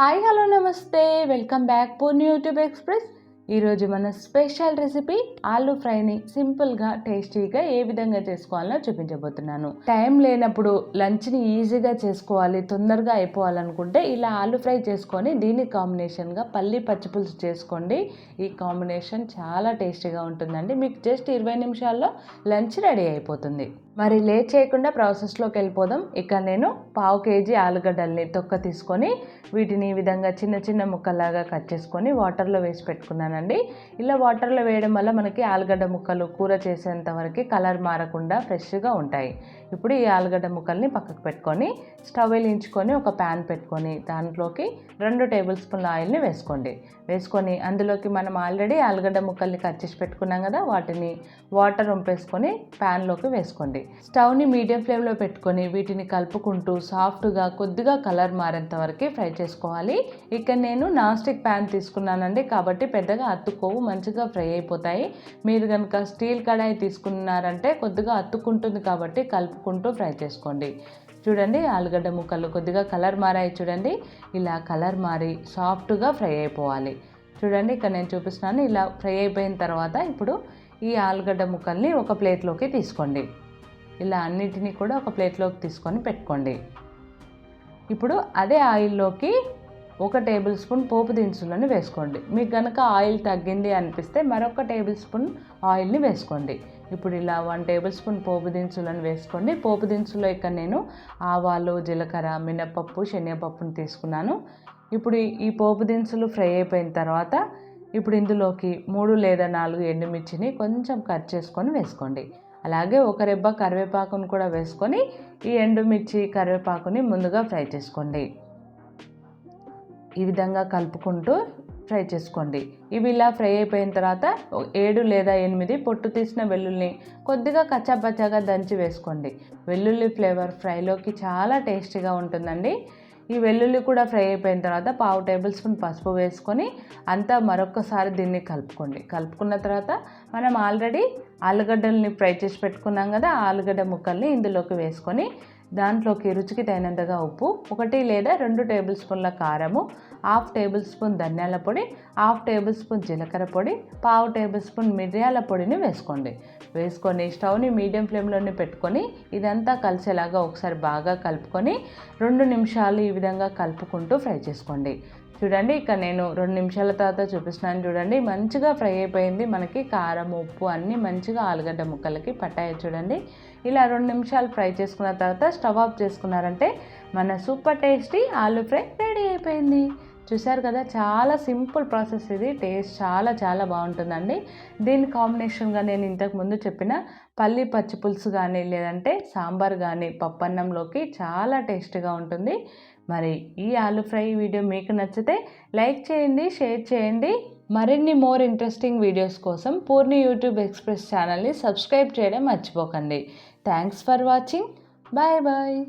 Hi hello నమస్తే. Welcome back Purni YouTube express ఈరోజు మన స్పెషల్ రెసిపీ ఆలు ఫ్రైని సింపుల్గా టేస్టీగా ఏ విధంగా చేసుకోవాలో చూపించబోతున్నాను. టైం లేనప్పుడు లంచ్ని ఈజీగా చేసుకోవాలి తొందరగా అయిపోవాలనుకుంటే ఇలా ఆలు ఫ్రై చేసుకొని దీని కాంబినేషన్గా పల్లి పచ్చిపులుసు చేసుకోండి. ఈ కాంబినేషన్ చాలా టేస్టీగా ఉంటుందండి. మీకు జస్ట్ ఇరవై నిమిషాల్లో లంచ్ రెడీ అయిపోతుంది. మరి లేట్ చేయకుండా ప్రాసెస్లోకి వెళ్ళిపోదాం. ఇక నేను పావు కేజీ ఆలుగడ్డల్ని తొక్క తీసుకొని వీటిని ఈ విధంగా చిన్న చిన్న ముక్కలాగా కట్ చేసుకొని వాటర్లో వేసి పెట్టుకున్నానండి. ఇలా వాటర్లో వేయడం వల్ల మనకి ఆలుగడ్డ ముక్కలు కూర చేసేంత వరకు కలర్ మారకుండా ఫ్రెష్గా ఉంటాయి. ఇప్పుడు ఈ ఆలుగడ్డ ముక్కల్ని పక్కకు పెట్టుకొని స్టవ్ వెలించుకొని ఒక ప్యాన్ పెట్టుకొని దాంట్లోకి రెండు టేబుల్ స్పూన్ల ఆయిల్ని వేసుకోండి. వేసుకొని అందులోకి మనం ఆల్రెడీ ఆలుగడ్డ ముక్కల్ని కట్ చేసి పెట్టుకున్నాం కదా వాటిని వాటర్ వంపేసుకొని ప్యాన్లోకి వేసుకోండి. స్టవ్ని మీడియం ఫ్లేమ్లో పెట్టుకొని వీటిని కలుపుకుంటూ సాఫ్ట్గా కొద్దిగా కలర్ మారేంత వరకు ఫ్రై చేసుకోవాలి. ఇక్కడ నేను నాన్ స్టిక్ ప్యాన్ తీసుకున్నానండి. కాబట్టి పెద్దగా అత్తుకోవు మంచిగా ఫ్రై అయిపోతాయి. మీరు కనుక స్టీల్ కడాయి తీసుకున్నారంటే కొద్దిగా అత్తుకుంటుంది కాబట్టి కలుపుకుంటూ ఫ్రై చేసుకోండి. చూడండి ఆలుగడ్డ ముక్కలు కొద్దిగా కలర్ మారాయి చూడండి. ఇలా కలర్ మారి సాఫ్ట్గా ఫ్రై అయిపోవాలి. చూడండి ఇక్కడ నేను చూపిస్తున్నాను. ఇలా ఫ్రై అయిపోయిన తర్వాత ఇప్పుడు ఈ ఆలుగడ్డ ముక్కల్ని ఒక ప్లేట్లోకి తీసుకోండి. ఇలా అన్నిటినీ కూడా ఒక ప్లేట్లోకి తీసుకొని పెట్టుకోండి. ఇప్పుడు అదే ఆయిల్లోకి ఒక టేబుల్ స్పూన్ పోపు దినుసులను వేసుకోండి. మీకు కనుక ఆయిల్ తగ్గింది అనిపిస్తే మరొక టేబుల్ స్పూన్ ఆయిల్ని వేసుకోండి. ఇప్పుడు ఇలా వన్ టేబుల్ స్పూన్ పోపు దినుసులను వేసుకోండి. పోపు దినుసులో ఇక్కడ నేను ఆవాలు జీలకర్ర మినపప్పు శనగపప్పును తీసుకున్నాను. ఇప్పుడు ఈ పోపు దినుసులు ఫ్రై అయిపోయిన తర్వాత ఇప్పుడు ఇందులోకి మూడు లేదా నాలుగు ఎండుమిర్చిని కొంచెం కట్ చేసుకొని వేసుకోండి. అలాగే ఒక రెబ్బ కరివేపాకును కూడా వేసుకొని ఈ ఎండుమిర్చి కరివేపాకుని ముందుగా ఫ్రై చేసుకోండి. ఈ విధంగా కలుపుకుంటూ ఫ్రై చేసుకోండి. ఇవి ఇలా ఫ్రై అయిపోయిన తర్వాత ఏడు లేదా ఎనిమిది పొట్టు తీసిన వెల్లుల్ని కొద్దిగా కచ్చాపచ్చాగా దంచి వేసుకోండి. వెల్లుల్లి ఫ్లేవర్ ఫ్రైలోకి చాలా టేస్టీగా ఉంటుందండి. ఈ వెల్లుల్లి కూడా ఫ్రై అయిపోయిన తర్వాత పావు టేబుల్ స్పూన్ పసుపు వేసుకొని అంతా మరొకసారి దీన్ని కలుపుకోండి. కలుపుకున్న తర్వాత మనం ఆల్రెడీ ఆలుగడ్డల్ని ఫ్రై చేసి పెట్టుకున్నాం కదా ఆలుగడ్డ ముక్కల్ని ఇందులోకి వేసుకొని దాంట్లోకి రుచికి తగినంతగా ఉప్పు ఒకటి లేదా రెండు టేబుల్ స్పూన్ల కారము హాఫ్ టేబుల్ స్పూన్ ధనియాల పొడి హాఫ్ టేబుల్ స్పూన్ జీలకర్ర పొడి పావు టేబుల్ స్పూన్ మిరియాల పొడిని వేసుకోండి. వేసుకొని స్టవ్ని మీడియం ఫ్లేమ్లోనే పెట్టుకొని ఇదంతా కలిసేలాగా ఒకసారి బాగా కలుపుకొని రెండు నిమిషాలు ఈ విధంగా కలుపుకుంటూ ఫ్రై చేసుకోండి. చూడండి ఇక నేను రెండు నిమిషాల తర్వాత చూపిస్తున్నాను చూడండి. మంచిగా ఫ్రై అయిపోయింది మనకి. కారం ఉప్పు అన్నీ మంచిగా ఆలుగడ్డ ముక్కలకి పట్టాయి చూడండి. ఇలా రెండు నిమిషాలు ఫ్రై చేసుకున్న తర్వాత స్టవ్ ఆఫ్ చేసుకున్నారంటే మన సూపర్ టేస్టీ ఆలు ఫ్రై రెడీ అయిపోయింది. చూసారు కదా చాలా సింపుల్ ప్రాసెస్ ఇది. టేస్ట్ చాలా చాలా బాగుంటుందండి. దీని కాంబినేషన్గా నేను ఇంతకు ముందు చెప్పిన పల్లి పచ్చి పులుసు కానీ లేదంటే సాంబార్ కానీ పప్పన్నంలోకి చాలా టేస్టీగా ఉంటుంది. మరి ఈ ఆలు ఫ్రై వీడియో మీకు నచ్చితే లైక్ చేయండి షేర్ చేయండి. మరిన్ని మోర్ ఇంట్రెస్టింగ్ వీడియోస్ కోసం పూర్ణి యూట్యూబ్ ఎక్స్ప్రెస్ ఛానల్ని సబ్స్క్రైబ్ చేయడం మర్చిపోకండి. Thanks for watching. Bye bye.